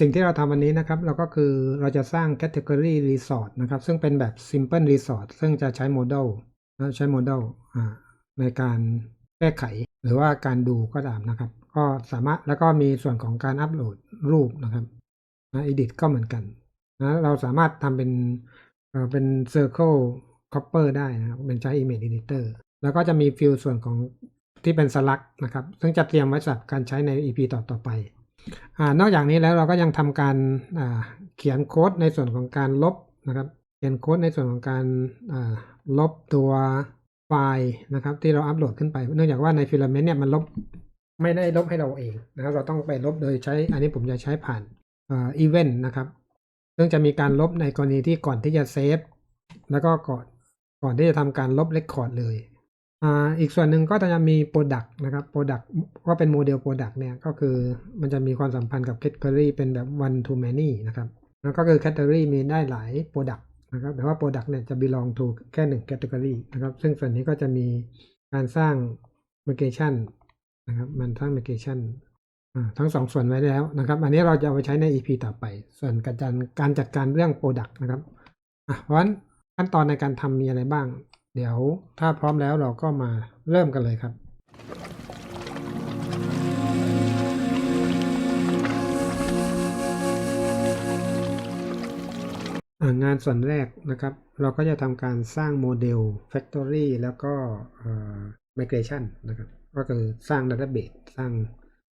สิ่งที่เราทำวันนี้นะครับ เราก็คือเราจะสร้าง category resort นะครับ ซึ่งเป็นแบบ simple resort ซึ่งจะใช้โมเดลนะใช้โมเดลในการแก้ไขหรือว่าการดูก็ตามนะครับ ก็สามารถแล้วก็มีส่วนของการอัปโหลดรูปนะครับนะ edit ก็เหมือนกันนะเราสามารถทำเป็นเอ่อเป็น circle copper ได้นะครับเป็นใช้ image editor แล้วก็จะมีฟิลส่วนของที่เป็นสลักนะครับ ซึ่งจะเตรียมไว้สำหรับการใช้ใน EP ต่อต่อไป อนอกจากนี้แล้วเราก็ยังทำการเขียนโค้ดในส่วนของการลบนะครับเขียนโค้ดในส่วนของการลบตัวไฟล์นะครับ ที่เราอัปโหลดขึ้นไป เนื่องจากว่าในฟิลาเมนต์เนี่ยมันลบไม่ได้ลบให้เราเองนะครับ เราต้องไปลบโดยใช้ อันนี้ผมจะใช้ผ่านอีเวนต์นะครับ ซึ่งจะมีการลบในกรณีที่ก่อนที่จะเซฟแล้วก็ก่อนก่อนที่จะทำการลบเรคคอร์ดเลย อีกส่วนหนึ่งก็จะมี Product นะครับ Product ก็เป็นโมเดล Product เนี่ยก็คือมันจะมีความสัมพันธ์กับ Category เป็นแบบ one to many นะครับแล้วก็คือ Category มีได้หลาย Product นะครับแต่ว่า Product เนี่ยจะ belong to แค่หนึ่ง Category นะครับซึ่งส่วนนี้ก็จะมีการสร้าง Migration นะครับมันสร้าง Migration อ่าทั้งสองส่วนไว้แล้วนะครับ อันนี้เราจะเอาไปใช้ใน EP ต่อไป ส่วนการจัดการจัดการเรื่อง Product นะครับเพราะฉะนั้นขั้นตอนในการทำมีอะไรบ้าง เดี๋ยวถ้าพร้อมแล้วเราก็มาเริ่มกันเลยครับงานส่วนแรกนะครับ เราก็จะทำการสร้างโมเดล Factory แล้วก็เอ่อ Migration นะครับ ก็คือสร้าง Database สร้าง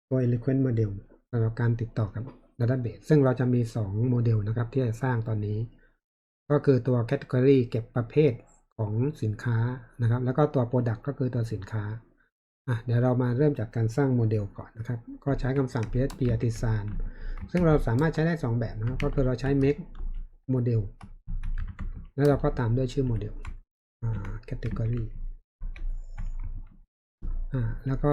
ตัว Eloquent Model สำหรับการติดต่อกับ Database ซึ่งเราจะมี 2 โมเดลนะครับที่จะสร้างตอนนี้ ก็คือตัว Category เก็บประเภท ของสินค้านะครับ แล้วก็ตัว Product ก็คือตัวสินค้าอะเดี๋ยวเรามาเริ่มจากการสร้างโมเดลก่อนนะครับ ก็ใช้คำสั่ง php artisan ซึ่งเราสามารถใช้ได้ 2 แบบนะครับ ก็คือเราใช้ make โมเดลแล้วเราก็ตามด้วยชื่อโมเดลอ่า category อ่าแล้วก็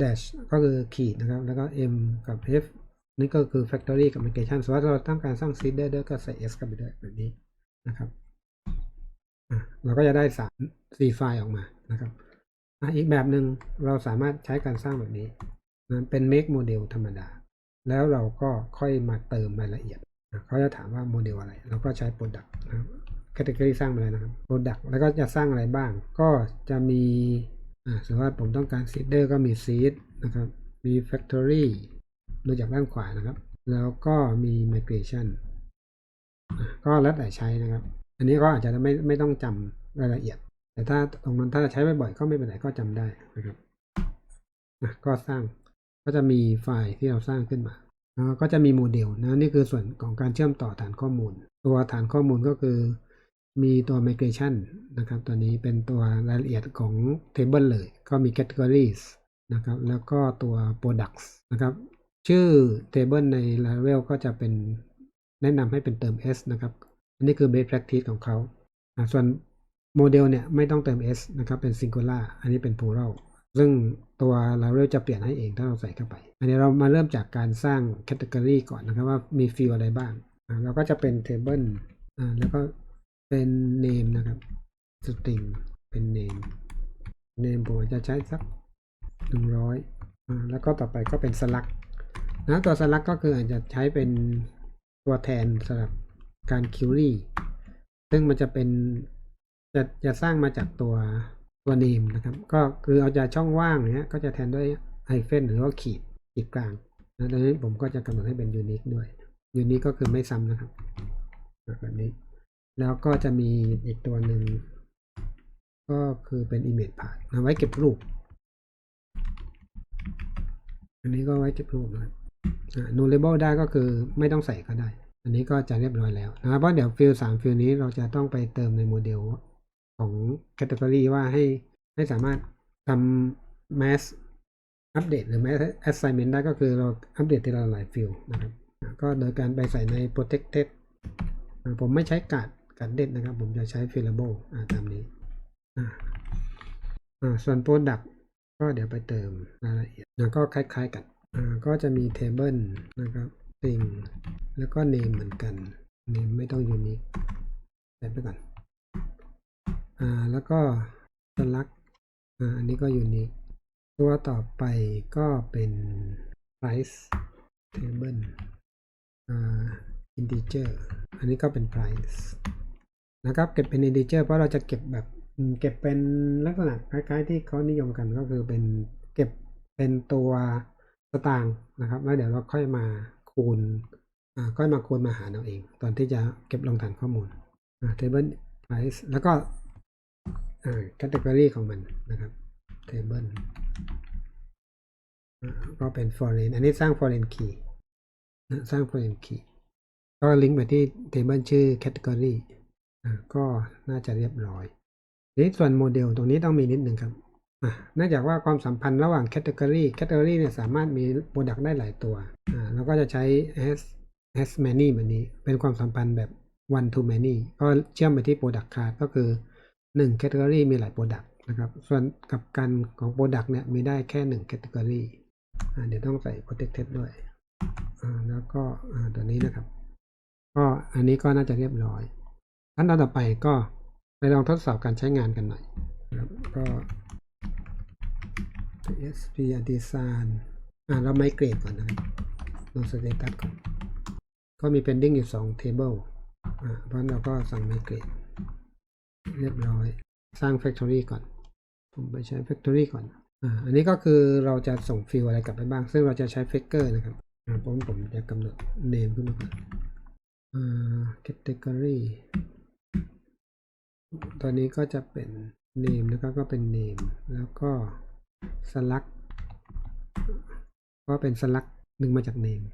dash ก็คือขีดนะครับ แล้วก็ m กับ f นี่ก็คือ factory กับ migration ส่วนถ้าเราต้องการสร้าง seed ได้ด้วยก็ใส่ s เข้าไปด้วยแบบนี้นะครับ เราก็จะได้สามสี่ไฟล์ออกมานะครับอ่าอีกแบบหนึ่งเราสามารถใช้การสร้างแบบนี้นะเป็น make model ธรรมดา แล้วเราก็ค่อยมาเติมรายละเอียดเขาจะถามว่าโมเดลอะไร เราก็ใช้ Product นะครับ Category สร้างมาเลยนะครับ Product แล้วก็จะสร้างอะไรบ้าง ก็จะมีอ่าสมมติว่าผมต้องการ Seeder ก็มี Seed นะครับ มี Factory ดูจากด้านขวานะครับ แล้วก็มี Migration ก็แล้วแต่ใช้นะครับ อันนี้ก็อาจจะไม่ไม่ต้องจำรายละเอียด แต่ถ้าตรงนั้นถ้าใช้บ่อยๆก็ไม่เป็นไรก็จำได้นะครับอะก็สร้างก็จะมีไฟล์ที่เราสร้างขึ้นมาแล้วก็จะมีโมเดลนะนี่คือส่วนของการเชื่อมต่อฐานข้อมูล ตัวฐานข้อมูลก็คือมีตัว migration นะครับ ตัวนี้เป็นตัวรายละเอียดของ table เลย ก็มี categories นะครับ แล้วก็ตัว products นะครับ ชื่อ table ใน Laravel ก็จะเป็นแนะนำให้เป็นเติม s นะครับ อันนี้คือ best practice ของเขา ส่วนโมเดลเนี่ยไม่ต้องเติม s นะครับเป็น singular อันนี้เป็น plural ซึ่งตัว Laravel จะเปลี่ยนให้เองถ้าเราใส่เข้าไป อันนี้เรามาเริ่มจากการสร้าง category ก่อนนะครับว่ามีฟิลอะไรบ้างเราก็จะเป็น table แล้วก็เป็น name นะครับ string เป็น name name ผมจะใช้สักหนึ่งร้อยแล้วก็ต่อไปก็เป็น slug นะตัว slug ก็คืออาจจะใช้เป็นตัวแทนสำหรับ การ query ซึ่งมันจะเป็นจะจะสร้างมาจากตัวตัว name นะครับ ก็คือเอาจากช่องว่างเนี้ยก็จะแทนด้วยไฮเฟนหรือว่าขีดขีดกลางนะดังนั้นผมก็จะกำหนดให้เป็น unique ด้วย unique ก็คือไม่ซ้ำนะครับแบบนี้ แล้วก็จะมีอีกตัวหนึ่งก็คือเป็น image path นะไว้เก็บรูป อันนี้ก็ไว้เก็บรูปนะ nullable ได้ก็คือไม่ต้องใส่ก็ได้ อันนี้ก็จะเรียบร้อยแล้วนะครับเพราะเดี๋ยวฟิลสามฟิลนี้เราจะต้องไปเติมในโมเดลของ category ว่าให้ให้สามารถทำ mass อัปเดตหรือ mass assignment ได้ก็คือเราอัปเดตทีละหลายฟิลนะครับ ก็โดยการไปใส่ใน protected ผมไม่ใช้การ์ดการ์ดเด็ดนะครับ ผมจะใช้ fillable ตามนี้อ่าอ่าส่วน product ก็เดี๋ยวไปเติมรายละเอียดนะก็คล้ายๆกันอ่าก็จะมี table นะครับ string แล้วก็ name เหมือนกัน name ไม่ต้อง unique ใส่ไปก่อน อ่า แล้วก็ select อ่า อันนี้ก็ unique ตัวต่อไปก็เป็น price table อ่า integer อันนี้ก็เป็น price นะครับ เก็บเป็น integer เพราะเราจะเก็บแบบเก็บเป็นลักษณะคล้ายๆ ที่เขานิยมกันก็คือเป็นเก็บเป็นตัวสตางค์นะครับ แล้วเดี๋ยวเราค่อยมา คูณอ่าค่อยมาคูณมาหารเอาเอง ตอนที่จะเก็บลงฐานข้อมูลอ่า table price แล้วก็อ่า category ของมันนะครับ table ก็เป็น foreign อันนี้สร้าง foreign key นะสร้าง foreign key ก็ลิงก์ไปที่ table ชื่อ category อ่ก็น่าจะเรียบร้อยนี้ส่วนโมเดลตรงนี้ต้องมีนิดหนึ่งครับ เนื่องจากว่าความสัมพันธ์ระหว่าง category category เนี่ยสามารถมี product ได้หลายตัวอ่าเราก็จะใช้ as as many แบบนี้ เป็นความสัมพันธ์แบบ one to many ก็เชื่อมไปที่ product card ก็คือ 1 category มีหลาย product นะครับ ส่วนกับการของ product เนี่ยมีได้แค่ 1 category อ่าเดี๋ยวต้องใส่ protected ด้วยอ่าแล้วก็อ่าตัวนี้นะครับ ก็อันนี้ก็น่าจะเรียบร้อยขั้นตอนต่อไปก็ไปลองทดสอบการใช้งานกันหน่อยนะครับก็ PSP Artisan อ่าเราไมเกรดก่อนนะครับลงสเตตัสก่อน ก็มี pending อยู่2 table อ่าเพราะนั้นเราก็สั่งไมเกรดเรียบร้อย สร้าง factory ก่อน ผมไปใช้ factory ก่อน อ่า อันนี้ก็คือเราจะส่งฟิลอะไรกลับไปบ้าง ซึ่งเราจะใช้ faker นะครับ อ่าผมผมจะกำหนด name ขึ้นมาก่อน อ่า category ตอนนี้ก็จะเป็น name นะครับ ก็เป็น name แล้วก็ select ก็เป็น select ดึงมาจาก name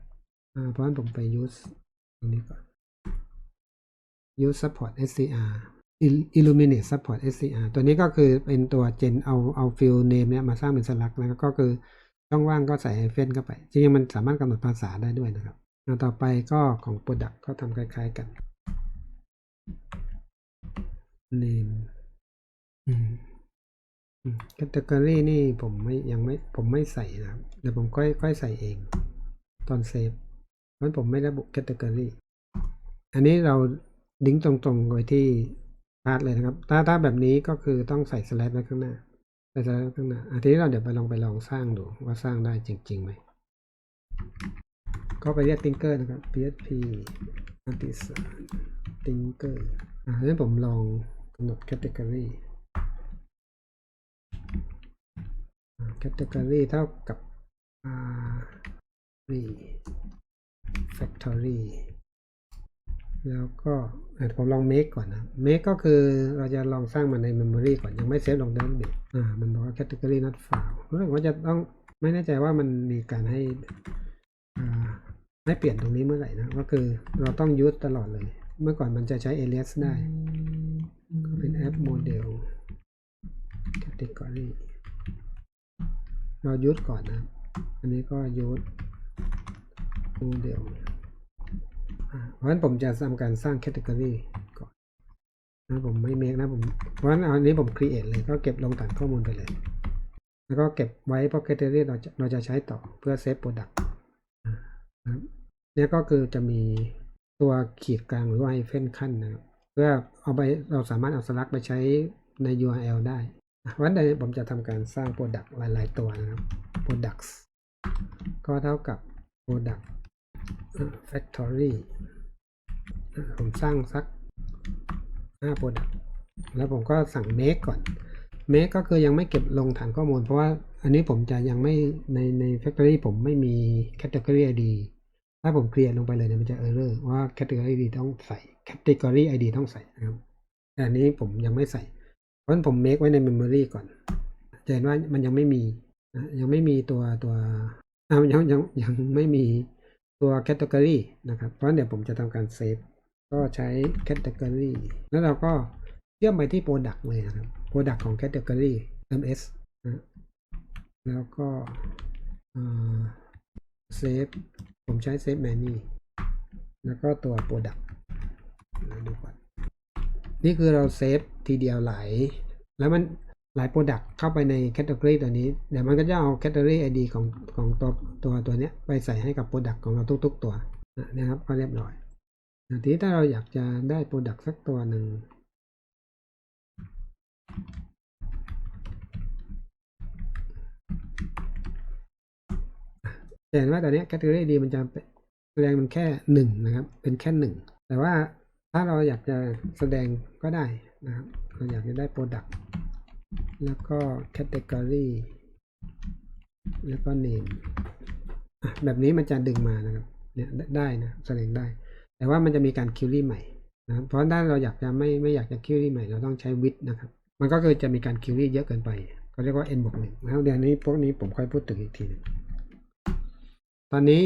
อ่าเพราะฉะนั้นผมไป use ตรงนี้ก่อน use support scr illuminate support scr ตัวนี้ก็คือเป็นตัว gen เอาเอา field name เนี่ยมาสร้างเป็น select แล้วก็คือช่องว่างก็ใส่ hyphen เข้าไป จริงๆ มันสามารถกำหนดภาษาได้ด้วยนะครับอ่าต่อไปก็ของ product ก็ทำคล้ายๆกัน name อืม อืม category นี่ผมไม่ยังไม่ผมไม่ใส่นะครับ เดี๋ยวผมค่อยค่อยใส่เอง ตอนเซฟเพราะฉะนั้นผมไม่ระบุ category อันนี้เราลิงตรงๆไว้ที่พาร์ทเลยนะครับ ถ้าถ้าแบบนี้ก็คือต้องใส่ slash ไว้ข้างหน้า ใส่ slash ไว้ข้างหน้าอันนี้เราเดี๋ยวไปลองไปลองสร้างดูว่าสร้างได้จริงๆไหมก็ไปเรียก tinker นะครับ php artisan tinker อ่าให้ผมลองกำหนด category อ่า category เท่ากับ r factory แล้วก็ผมลอง make ก่อนนะ make ก็คือเราจะลองสร้างมันใน memory ก่อน ยังไม่เซฟลง database อ่า มันบอกว่า category not found รู้สึกว่าจะต้องไม่แน่ใจว่ามันมีการให้อ่าให้เปลี่ยนตรงนี้เมื่อไหร่นะ ก็คือเราต้อง use ตลอดเลย เมื่อก่อนมันจะใช้ alias ได้ ก็เป็น app model category เรา use ก่อนนะ อันนี้ก็ use model อ่าเพราะฉะนั้นผมจะทำการสร้าง category ก่อนนะผมไม่ make นะผมเพราะฉะนั้นอันนี้ผม create เลยก็เก็บลงฐานข้อมูลไปเลย แล้วก็เก็บไว้เพราะ category เราจะเราจะใช้ต่อเพื่อ save product อ่านะครับเนี่ยก็คือจะมีตัวขีดกลางหรือว่า hyphen ขั้นนะครับเพื่อเอาไปเราสามารถเอาสลักไปใช้ใน URL ได้ วันใดผมจะทำการสร้าง Product หลาย ๆ ตัวนะครับ Products ก็เท่ากับ Product Factory อ่ผมสร้างสัก5 Product แล้วผมก็สั่ง make ก่อน make ก็คือยังไม่เก็บลงฐานข้อมูล เพราะว่าอันนี้ผมจะยังไม่ในใน Factory ผมไม่มี Category ID ถ้าผมเคลียร์ลงไปเลยเนี่ยมันจะ error ว่า category ID ต้องใส่ category ID ต้องใส่นะครับแต่อันนี้ผมยังไม่ใส่ เพราะฉะนั้นผม make ไว้ใน memory ก่อนจะเห็นว่ามันยังไม่มี ยังไม่มีตัวตัวยังยังยังไม่มีตัว category นะครับ เพราะฉะนั้นเดี๋ยวผมจะทำการ save ก็ใช้ category แล้วเราก็เชื่อมไปที่ product เลยนะครับ product ของ category ms นะแล้วก็อ่า save ผมใช้ save menu แล้วก็ตัว product นะดูก่อน นี่คือเราเซฟทีเดียวหลายแล้วมันหลาย product เข้าไปใน category ตัวนี้เดี๋ยวมันก็จะเอา category ID ของของตัวตัวตัวเนี้ยไปใส่ให้กับ product ของเราทุก ๆ ตัวนะครับก็เรียบร้อยทีนี้ถ้าเราอยากจะได้ product สักตัวหนึ่งเห็นว่าตอนนี้ category D มันจะแสดงมันแค่หนึ่งนะครับเป็นแค่หนึ่งแต่ว่า ถ้าเราอยากจะแสดงก็ได้นะครับเราอยากจะได้ product แล้วก็ category แล้วก็ name แบบนี้มันจะดึงมานะครับเนี่ยได้นะแสดงได้ แต่ว่ามันจะมีการ query ใหม่นะครับเพราะถ้าเราอยากจะไม่ไม่อยากจะ query ใหม่เราต้องใช้ with นะครับ มันก็คือจะมีการ query เยอะเกินไปก็เรียกว่า n บวกหนึ่งนะครับเดี๋ยวนี้พวกนี้ผมค่อยพูดถึงอีกทีหนึงตอนนี้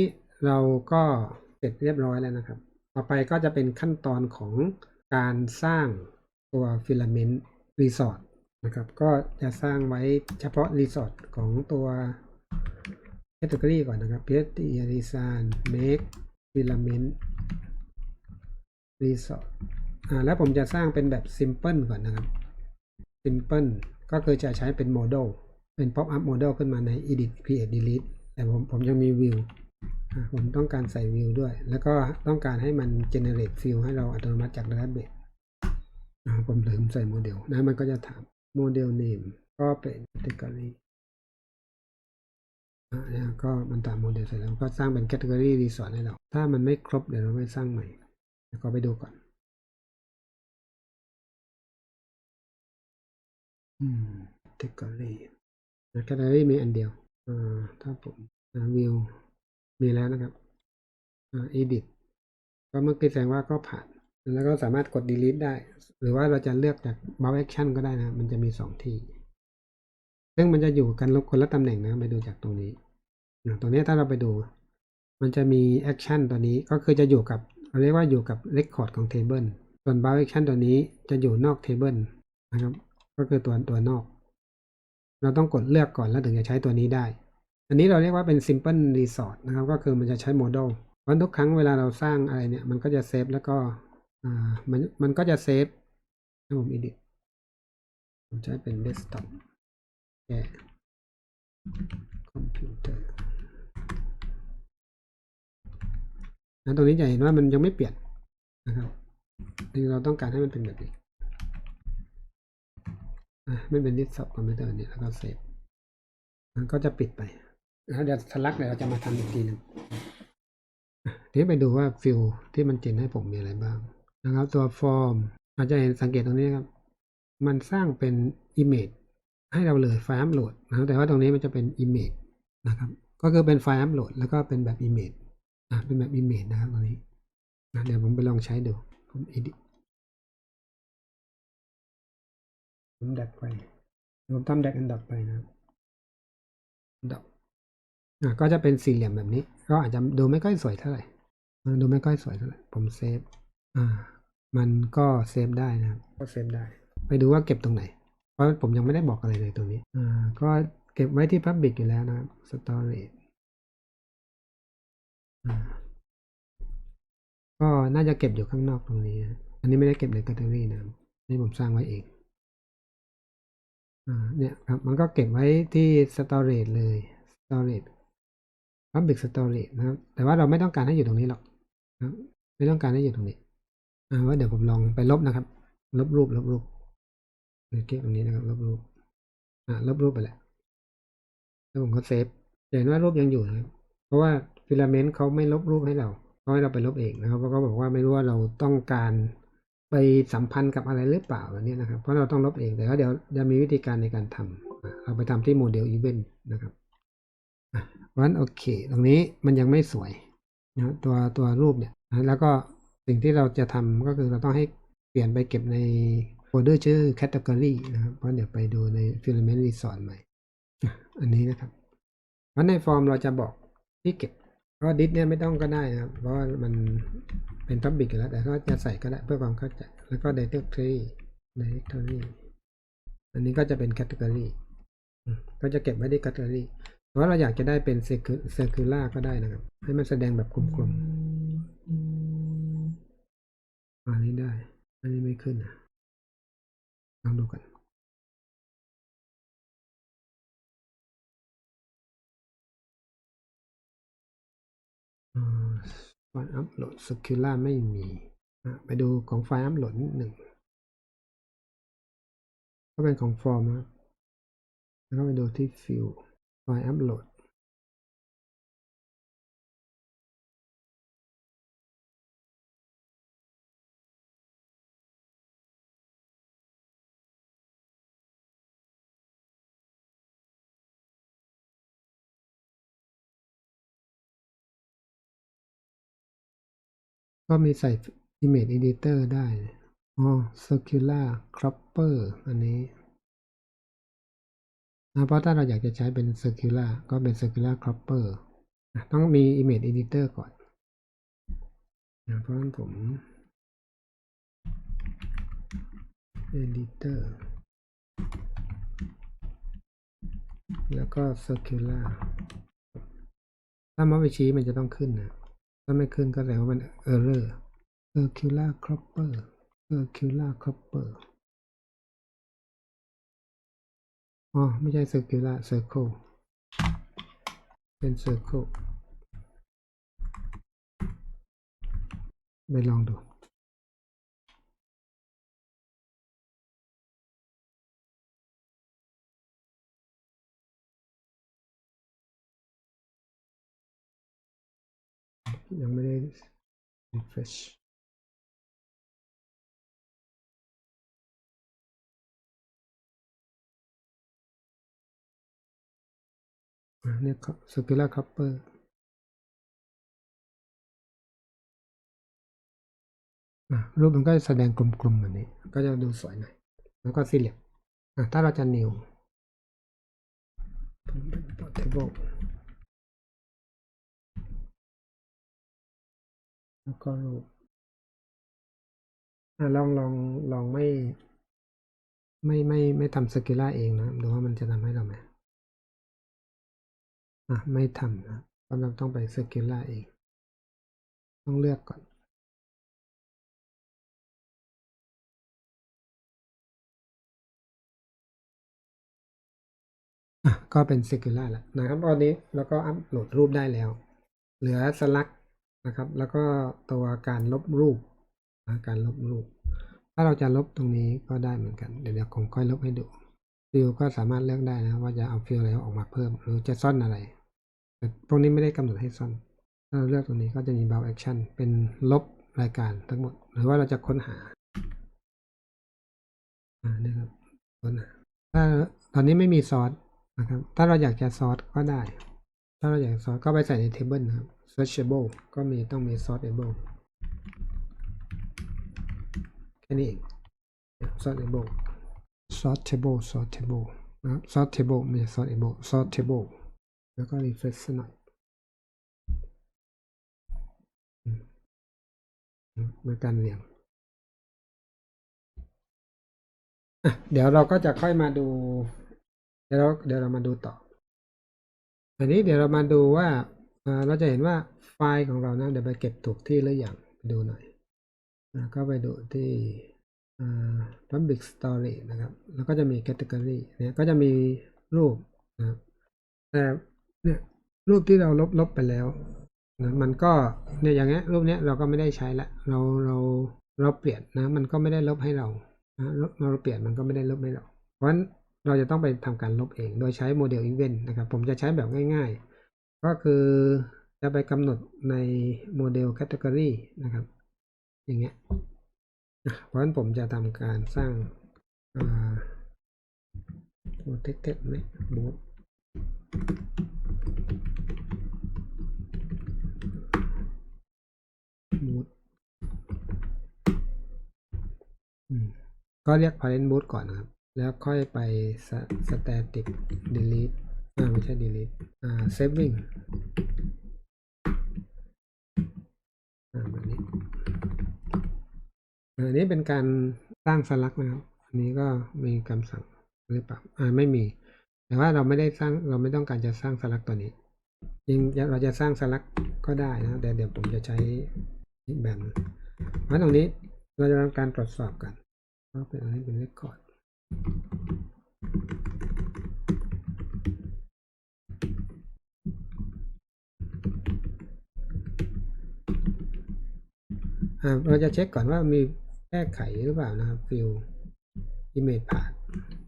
เราก็เสร็จเรียบร้อยแล้วนะครับ ต่อไปก็จะเป็นขั้นตอนของการสร้างตัวฟิลาเมนต์รีสอร์ทนะครับ ก็จะสร้างไว้เฉพาะรีสอร์ทของตัว category ก่อนนะครับ PHP design make filament resort อ่าแล้วผมจะสร้างเป็นแบบ simple ก่อนนะครับ simple ก็คือจะใช้เป็นโมเดลเป็น pop up model ขึ้นมาใน edit create delete แต่ผมผมยังมี view ผมต้องการใส่ view ด้วย แล้วก็ต้องการให้มัน generate field ให้เราอัตโนมัติจาก database ผมลืมใส่โมเดลนะมันก็จะถาม model name ก็เป็น category อ่าเนี่ยก็มันตามโมเดลเสร็จแล้วก็สร้างเป็น category resort ให้เรา ถ้ามันไม่ครบเดี๋ยวเราไปสร้างใหม่เดี๋ยวก็ไปดูก่อน อืม category category มีอันเดียวอ่าถ้าผมอ่า view มีแล้วนะครับอ่า edit ก็เมื่อกี้แสดงว่าก็ผ่าน แล้วก็สามารถกด delete ได้ หรือว่าเราจะเลือกจาก bound action ก็ได้นะ มันจะมีสองที่ ซึ่งมันจะอยู่กันคนละตำแหน่งนะ ไปดูจากตรงนี้นะตรงนี้ถ้าเราไปดู มันจะมี action ตัวนี้ ก็คือจะอยู่กับเราเรียกว่าอยู่กับ record ของ table ส่วน bound action ตัวนี้จะอยู่นอก table นะครับ ก็คือตัวตัวนอก เราต้องกดเลือกก่อนแล้วถึงจะใช้ตัวนี้ได้ อันนี้เราเรียกว่าเป็น simple resort นะครับ ก็คือมันจะใช้โมเดลเพราะทุกครั้งเวลาเราสร้างอะไรเนี่ย มันก็จะเซฟแล้วก็อ่ามันมันก็จะเซฟให้ผม edit ผมใช้เป็น desktop แกคอมพิวเตอร์นะตรงนี้จะเห็นว่ามันยังไม่เปลี่ยนนะครับคือเราต้องการให้มันเป็นแบบนี้อะไม่เป็น desktop คอมพิวเตอร์เนี่ยแล้วก็เซฟมันก็จะปิดไป เดี๋ยวสลักเดี๋ยวเราจะมาทำอีกทีหนึ่งอะทีนี้ไปดูว่าฟิลที่มันเจนให้ผมมีอะไรบ้างนะครับ ตัวฟอร์มอาจจะเห็นสังเกตตรงนี้ครับ มันสร้างเป็น image ให้เราเลยไฟล์อัพโหลดนะครับแต่ว่าตรงนี้มันจะเป็น image นะครับ ก็คือเป็นไฟล์อัพโหลดแล้วก็เป็นแบบ image อะเป็นแบบ image นะครับตรงนี้นะเดี๋ยวผมไปลองใช้ดูผม edit ผมดัดไปผมทำดักอันดับไปนะครับดับ ก็จะเป็นสี่เหลี่ยมแบบนี้ ก็อาจจะดูไม่ค่อยสวยเท่าไหร่ดูไม่ค่อยสวยเท่าไหร่ ผมเซฟ อ่า มันก็เซฟได้นะครับก็เซฟได้ ไปดูว่าเก็บตรงไหน เพราะผมยังไม่ได้บอกอะไรเลยตรงนี้ อ่า ก็เก็บไว้ที่ Public อยู่แล้วนะครับ Storage อ่ก็น่าจะเก็บอยู่ข้างนอกตรงนี้นะอันนี้ไม่ได้เก็บใน Gallery นะครับนี่ผมสร้างไว้เองอ่าเนี่ยครับมันก็เก็บไว้ที่ Storage เลย Storage Public Storage นะครับ แต่ว่าเราไม่ต้องการให้อยู่ตรงนี้หรอกนะไม่ต้องการให้อยู่ตรงนี้อ่าว่าเดี๋ยวผมลองไปลบนะครับ ลบรูปลบรูปคลิกตรงนี้นะครับ ลบรูป อ่า ลบรูปไปแหละแล้วผมก็เซฟเห็นว่ารูปยังอยู่นะครับ เพราะว่าฟิลาเมนต์เขาไม่ลบรูปให้เราเขาให้เราไปลบเองนะครับเพราะเขาบอกว่าไม่รู้ว่าเราต้องการไปสัมพันธ์กับอะไรหรือเปล่าอันนี้นะครับ เพราะเราต้องลบเองแต่ว่าเดี๋ยวจะมีวิธีการในการทำเราไปทำที่โมเดลอีเวนต์นะครับ เพราะฉะนั้นโอเค ตรงนี้มันยังไม่สวยนะตัวตัวรูปเนี่ยนะแล้วก็สิ่งที่เราจะทำก็คือเราต้องให้เปลี่ยนไปเก็บในโฟลเดอร์ชื่อ category นะครับ เพราะเดี๋ยวไปดูใน filament resort ใหม่ อันนี้นะครับ เพราะในฟอร์มเราจะบอกที่เก็บเพราะดิสเนี่ยไม่ต้องก็ได้นะครับ เพราะว่ามันเป็น Public อยู่แล้วแต่ก็จะใส่ก็ได้เพื่อความเข้าใจ แล้วก็ Directory Directory อันนี้ก็จะเป็น Category ก็จะเก็บไว้ที่ Category เพราะเราอยากจะได้เป็น Circu- Circular ก็ได้นะครับ ให้มันแสดงแบบกลมๆอันนี้ได้ อันนี้ไม่ขึ้นนะลองดูกันไฟล์อัพโหลด Circular ไม่มีอะไปดูของไฟล์อัพโหลดนิดหนึ่งก็เป็นของฟอร์มนะแล้วก็ไปดูที่ฟิล อัพโหลดก็มีใส่ Image Editor ได้ อ๋อ Circular Cropper อันนี้ นะเพราะถ้าเราอยากจะใช้เป็น circular ก็เป็น circular cropper นะต้องมี image editor ก่อนนะเพราะฉะนั้นผม editor แล้วก็ circular ถ้ามาไปชี้มันจะต้องขึ้นนะ ถ้าไม่ขึ้นก็แสดงว่ามัน error circular cropper circular cropper อ๋อ ไม่ใช่ circular circle เป็น circle ไปลองดูยังไม่ได้ refresh เนี่ยครับ circular copper อะรูปมันก็จะแสดงกลมๆแบบนี้ ก็จะดูสวยหน่อย แล้วก็สี่เหลี่ยมถ้าเราจะ new portable แล้วก็รูปลองลองลองไม่ ไม่ไม่ไม่ทำสกิล่าเองนะดูว่ามันจะทำให้เราไหม อะไม่ทำนะเพราะเราต้องไปสกิล่าเอง ต้องเลือกก่อนอะก็เป็น Circular แล้วนะครับตอนนี้เราก็อัปโหลดรูปได้แล้ว เหลือสลักนะครับ แล้วก็ตัวการลบรูปนะการลบรูป ถ้าเราจะลบตรงนี้ก็ได้เหมือนกัน เดี๋ยวเดี๋ยวผมค่อยลบให้ดูฟิลก็สามารถเลือกได้นะว่าจะเอาฟิลอะไรออกมาเพิ่ม หรือจะซ่อนอะไร พวกนี้ไม่ได้กำหนดให้ซ่อนถ้าเราเลือกตรงนี้ก็จะมี Bound Action เป็นลบรายการทั้งหมด หรือว่าเราจะค้นหาอ่านี่ครับค้นหาถ้าตอนนี้ไม่มีซอสนะครับ ถ้าเราอยากจะซอสก็ได้ ถ้าเราอยากซอสก็ไปใส่ใน table นะครับ searchable ก็มีต้องมี sortable แค่นี้เอง sortable sortable sortable นะครับ sortable ไม่ใช่ sortable sortable แล้วก็ refresh สักหน่อยอืมอืมเหมือนการเรียงเดี๋ยวเราก็จะค่อยมาดู เดี๋ยวเราเดี๋ยวเรามาดูต่อ อันนี้เดี๋ยวเรามาดูว่าเราจะเห็นว่าไฟล์ของเรานะเดี๋ยวไปเก็บถูกที่หรือยังดูหน่อยก็ไปดูที่อ่า public storage นะครับ แล้วก็จะมี category เนี่ยก็จะมีรูปนะครับแต่ เนี่ยรูปที่เราลบลบไปแล้วนะมันก็เนี่ยอย่างเงี้ยรูปเนี้ยเราก็ไม่ได้ใช้ละเราเราเราเปลี่ยนนะมันก็ไม่ได้ลบให้เรานะเราเปลี่ยนมันก็ไม่ได้ลบให้เรา เพราะฉะนั้นเราจะต้องไปทำการลบเอง โดยใช้โมเดล event นะครับ ผมจะใช้แบบง่ายๆ ก็คือจะไปกำหนดในโมเดล category นะครับ อย่างเงี้ยอะเพราะฉะนั้นผมจะทำการสร้างอ่า protected ไหม mode มูดอืม ก็เรียก parent boot ก่อนนะครับ แล้วค่อยไป static delete อ่าไม่ใช่ delete อ่า saving อ่าแบบนี้อันนี้เป็นการสร้างสลักนะครับ อันนี้ก็มีคำสั่งหรือเปล่า อ่าไม่มี แต่ว่าเราไม่ได้สร้าง เราไม่ต้องการจะสร้างสลักตัวนี้จริงเราจะสร้างสลักก็ได้นะแต่เดี๋ยวผมจะใช้อีกแบบหนึ่งเพราตรงนี้เราจะทำการตรวจสอบกัน ว่าเป็นอะไรเป็นเรคคอร์ดอ่าเราจะเช็คก่อนว่ามีแก้ไขหรือเปล่านะครับฟิล image path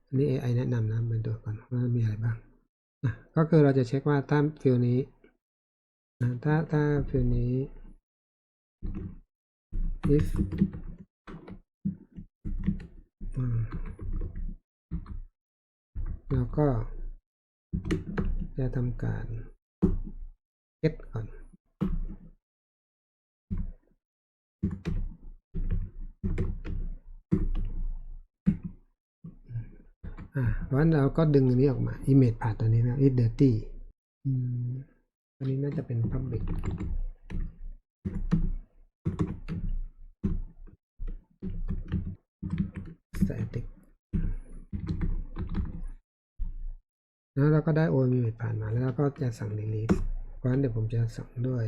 อันนี้ AI แนะนำนะมาดูก่อนว่ามีอะไรบ้างอะก็คือเราจะเช็คว่าถ้าฟิลนี้อะถ้าถ้าฟิลนี้ if แล้วก็จะทำการ get ก่อน อ่าเพราะฉะนั้นเราก็ดึงอันนี้ออกมา image ผ่านตัวนี้นะ is dirty อืมอันนี้น่าจะเป็น public แล้วเราก็ได้ o image ผ่านมาแล้วเราก็จะสั่ง release เพราะฉะนั้นเดี๋ยวผมจะสั่งด้วย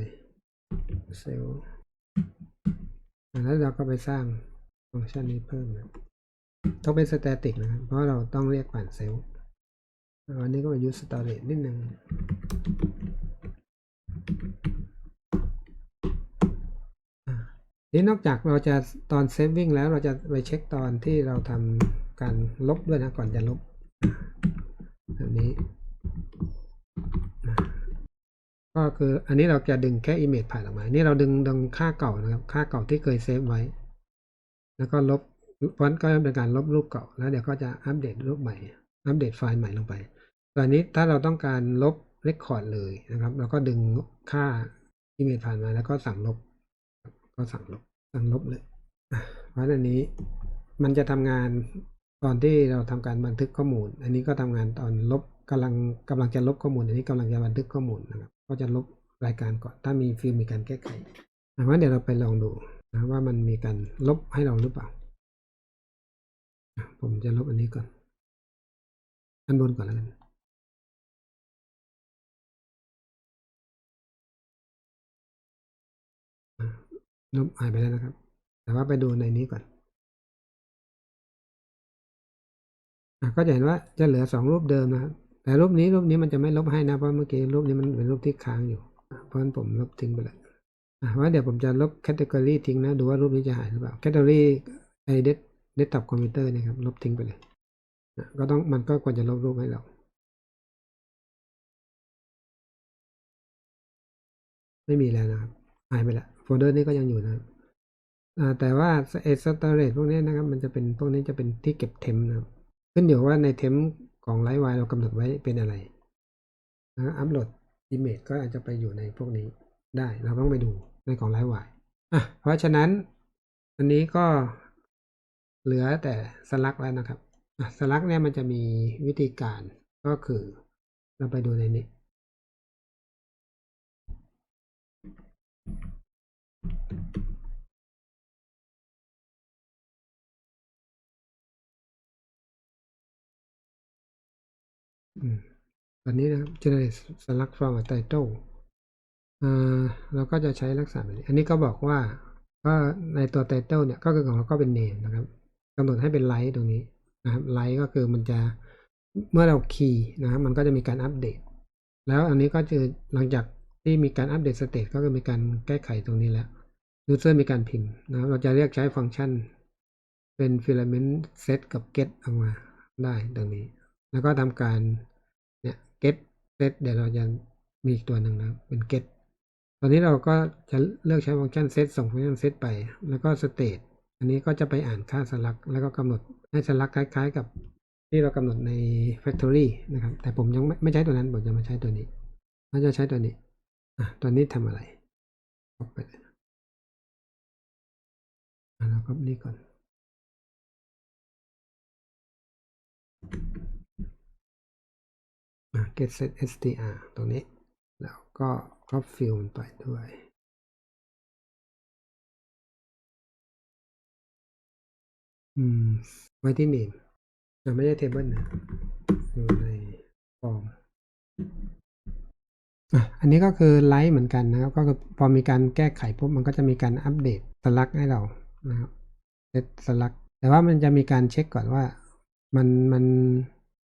cell อ่าแล้วเราก็ไปสร้างฟังก์ชันนี้เพิ่มนะต้องเป็น static นะครับ เพราะเราต้องเรียกผ่านเซลล์อันนี้ก็มา use storage นิดนึงอ่านี่นอกจากเราจะตอน saving แล้วเราจะไปเช็คตอนที่เราทำการลบด้วยนะ ก่อนจะลบ นี้ก็คืออันนี้เราจะดึงแค่ image ผ่านออกมา นี่เราดึงดึงค่าเก่านะครับ ค่าเก่าที่เคยเซฟไว้ แล้วก็ลบฟอนต์ก็เป็นการลบรูปเก่า แล้วเดี๋ยวก็จะอัปเดตรูปใหม่ อัปเดตไฟล์ใหม่ลงไป ตอนนี้ถ้าเราต้องการลบเรคคอร์ดเลยนะครับ เราก็ดึงค่า image ผ่านมา แล้วก็สั่งลบ ก็สั่งลบ สั่งลบเลยเพราะอันนี้มันจะทำงาน ตอนที่เราทำการบันทึกข้อมูล อันนี้ก็ทำงานตอนลบกำลังกำลังจะลบข้อมูล อันนี้กำลังจะบันทึกข้อมูลนะครับ ก็จะลบรายการก่อน ถ้ามีฟิล์มมีการแก้ไขอะเพราเดี๋ยวเราไปลองดูนะว่ามันมีการลบให้เราหรือเปล่า ผมจะลบอันนี้ก่อน อันบนก่อนแล้วกันลบหายไปแล้วนะครับ แต่ว่าไปดูในนี้ก่อน ก็จะเห็นว่าจะเหลือสองรูปเดิมนะครับแต่รูปนี้รูปนี้มันจะไม่ลบให้นะเพราะเมื่อกี้รูปนี้มันเป็นรูปที่ค้างอยู่เพราะฉะนั้นผมลบทิ้งไปเลยอะว่าเดี๋ยวผมจะลบแคตตากรีทิ้งนะดูว่ารูปนี้จะหายหรือเปล่าแคตตากรีไอเดสเดสก์ท็อปคอมพิวเตอร์นี่ครับลบทิ้งไปเลยก็ต้องมันก็ควรจะลบรูปให้เราไม่มีแล้วนะครับหายไปละโฟลเดอร์นี้ก็ยังอยู่นะครับอ่าแต่ว่าเอสตอเรจพวกนี้นะครับมันจะเป็นพวกนี้จะเป็นที่เก็บเทมนะครับ ขึ้นอยู่ว่าในเทมของไลฟ์ไวเรากำหนดไว้เป็นอะไรนะอัปโหลดอิมเมจก็อาจจะไปอยู่ในพวกนี้ได้เราต้องไปดูในของไลฟ์ไวอะเพราะฉะนั้นอันนี้ก็เหลือแต่สลักแล้วนะครับสลักเนี่ยมันจะมีวิธีการก็คือเราไปดูในนี้ ตอนนี้นะครับ generate select from a title เราก็จะใช้ลักษณะแบบนี้ อันนี้ก็บอกว่าก็ในตัว title เนี่ยก็คือของเราก็เป็น name นะครับกำหนดให้เป็น light ตรงนี้นะครับ light ก็คือมันจะเมื่อเราคีย์นะครับมันก็จะมีการอัปเดต แล้วอันนี้ก็คือหลังจากที่มีการอัปเดตสเตตก็คือมีการแก้ไขตรงนี้แล้ว user มีการพิมพ์นะครับเราจะเรียกใช้ฟังก์ชันเป็น filament set กับ get ออกมาได้ตรงนี้ แล้วก็ทำการ get set เดี๋ยวเราจะมีอีกตัวหนึ่งนะเป็น get ตอนนี้เราก็จะเลือกใช้ฟังก์ชัน set ส่งฟังก์ชัน set ไป แล้วก็ state อันนี้ก็จะไปอ่านค่าสลัก แล้วก็กำหนดให้สลักคล้าย ๆ กับที่เรากำหนดใน factory นะครับ แต่ผมยังไม่ไมใช้ตัวนั้น ผมจะมาใช้ตัวนี้เราจะใช้ตัวนี้อะตัวนี้ทำอะไรออกไปแล้วก็นี่ก่อน อะ get set str ตรงนี้ แล้วก็ crop fill มันไปด้วย อืม ไว้ที่ name อ่ไม่ใช่ table นะอยู่ในฟอร์มอันนี้ก็คือไลท์เหมือนกันนะครับ ก็คือพอมีการแก้ไขปุ๊บมันก็จะมีการอัปเดตสลักให้เรานะครับเซตสลัก แต่ว่ามันจะมีการเช็คก่อนว่ามันมัน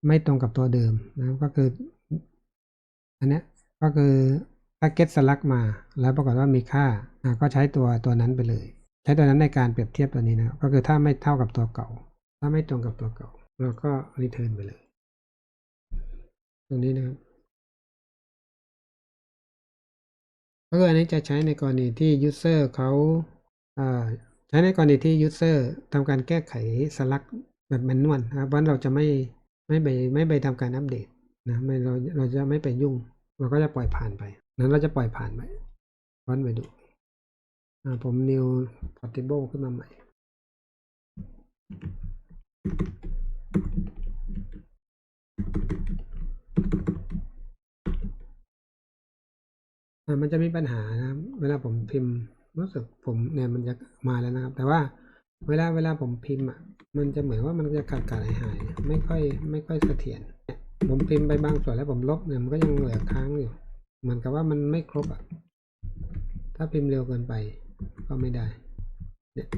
ไม่ตรงกับตัวเดิมนะก็คืออันนี้ก็คือถ้า get สลักมา แล้วปรากฏว่ามีค่าอะก็ใช้ตัวตัวนั้นไปเลย ใช้ตัวนั้นในการเปรียบเทียบตัวนี้นะก็คือถ้าไม่เท่ากับตัวเก่า ถ้าไม่ตรงกับตัวเก่า เราก็ return ไปเลย ตรงนี้นะครับก็คืออันนี้จะใช้ในกรณีที่ user เขาอ่าใช้ในกรณีที่ user ทำการแก้ไขสลักแบบแมนนวลนะครับเพราะเราจะไม่ ไม่ไปไม่ไปทำการอัปเดตนะไม่เราเราจะไม่ไปยุ่ง เราก็จะปล่อยผ่านไป นั้นเราจะปล่อยผ่านไปวันไปดูผม new portable ขึ้นมาใหม่ มันจะมีปัญหานะครับเวลาผมพิมพ์รู้สึกผมเนี่ยมันจะมาแล้วนะครับ แต่ว่าเวลาเวลาผมพิมพ์อะ มันจะเหมือนว่ามันจะขาดขาดหายหายไม่ค่อยไม่ค่อยเสถียรผมพิมพ์ไปบางส่วนแล้วผมลบเนี่ยมันก็ยังเหลือค้างอยู่ เหมือนกับว่ามันไม่ครบอะ ถ้าพิมพ์เร็วเกินไปก็ไม่ได้ เนี่ย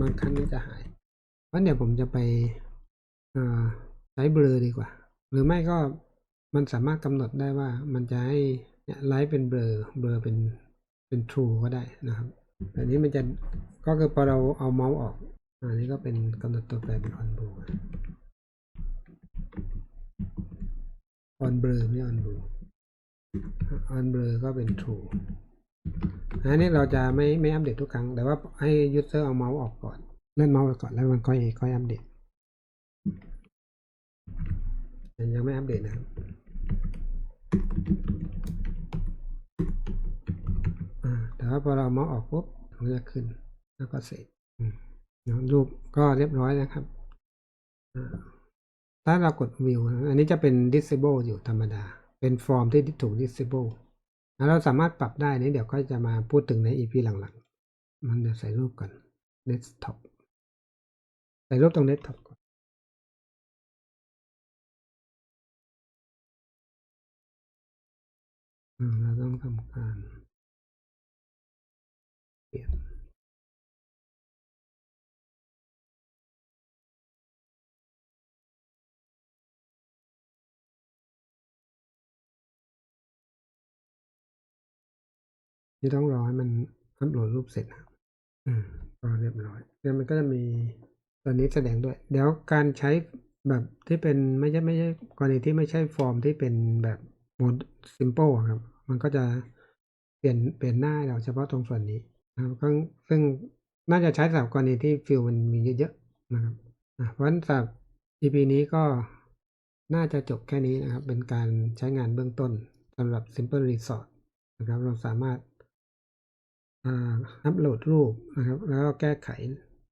บางครั้งมันจะหายเพราะเดี๋ยวผมจะไปใช้เบลอดีกว่า หรือไม่ก็มันสามารถกำหนดได้ว่ามันจะให้เนี่ยไลท์เป็นเบลอเบลอเป็นเป็น true ก็ได้นะครับแต่นี้มันจะก็คือพอเราเอาเมาส์ออก อันนี้ก็เป็นกำหนดตัวแปรเป็น on blue on blur ไม่ on blue on blur ก็เป็น true อันนี้เราจะไม่ไม่อัปเดตทุกครั้ง แต่ว่าให้ user เอาเมาส์ออกก่อน เล่นเมาส์ไปก่อนแล้วมันค่อยค่อยอัปเดตยังไม่อัปเดตนะครับแต่ว่าพอเราเมาส์ออกปุ๊บมันจะขึ้นแล้วก็เสร็จ รูปก็เรียบร้อยนะครับ ถ้าเรากด view อันนี้จะเป็น disable อยู่ธรรมดา เป็นฟอร์มที่ถูก disable แล้วเราสามารถปรับได้นี้เดี๋ยวก็จะมาพูดถึงใน EP หลังๆ มันเดี๋ยวใส่รูปก่อน desktop ใส่รูปตรง desktop ก่อนเราต้องทำการเปลี่ยน นี่ต้องรอให้มันอัปโหลดรูปเสร็จนะครับอืมก็เรียบร้อยแล้วมันก็จะมีตัวนี้แสดงด้วย เดี๋ยวการใช้แบบที่เป็นไม่ใช่ไม่ใช่กรณีที่ไม่ใช่ฟอร์มที่เป็นแบบโหมด simple ครับ มันก็จะเปลี่ยนเปลี่ยนหน้าเราเฉพาะตรงส่วนนี้นะครับซึ่งน่าจะใช้สำหรับกรณีที่ฟิลมันมีเยอะๆนะครับเพราะฉะนั้นสำหรับ EP นี้ก็น่าจะจบแค่นี้นะครับ เป็นการใช้งานเบื้องต้นสำหรับ Simple Resort นะครับ เราสามารถ อัปโหลดรูปนะครับ แล้วก็แก้ไข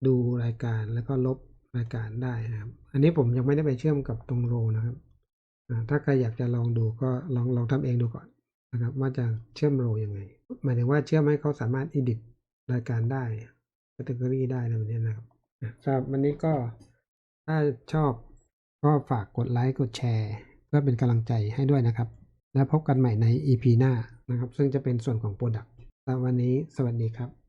ดูรายการแล้วก็ลบรายการได้นะครับ อันนี้ผมยังไม่ได้ไปเชื่อมกับตรงโรนะครับถ้าใครอยากจะลองดูก็ลองลองทำเองดูก่อนนะครับ ว่าจะเชื่อมโรยังไง หมายถึงว่าเชื่อมให้เขาสามารถ edit รายการได้ category ได้นะแบบนี้นะครับอะสำหรับวันนี้ก็ถ้าชอบก็ฝากกดไลค์กดแชร์ เพื่อเป็นกำลังใจให้ด้วยนะครับ แล้วพบกันใหม่ใน EP หน้านะครับ ซึ่งจะเป็นส่วนของ Product สำหรับวันนี้สวัสดีครับ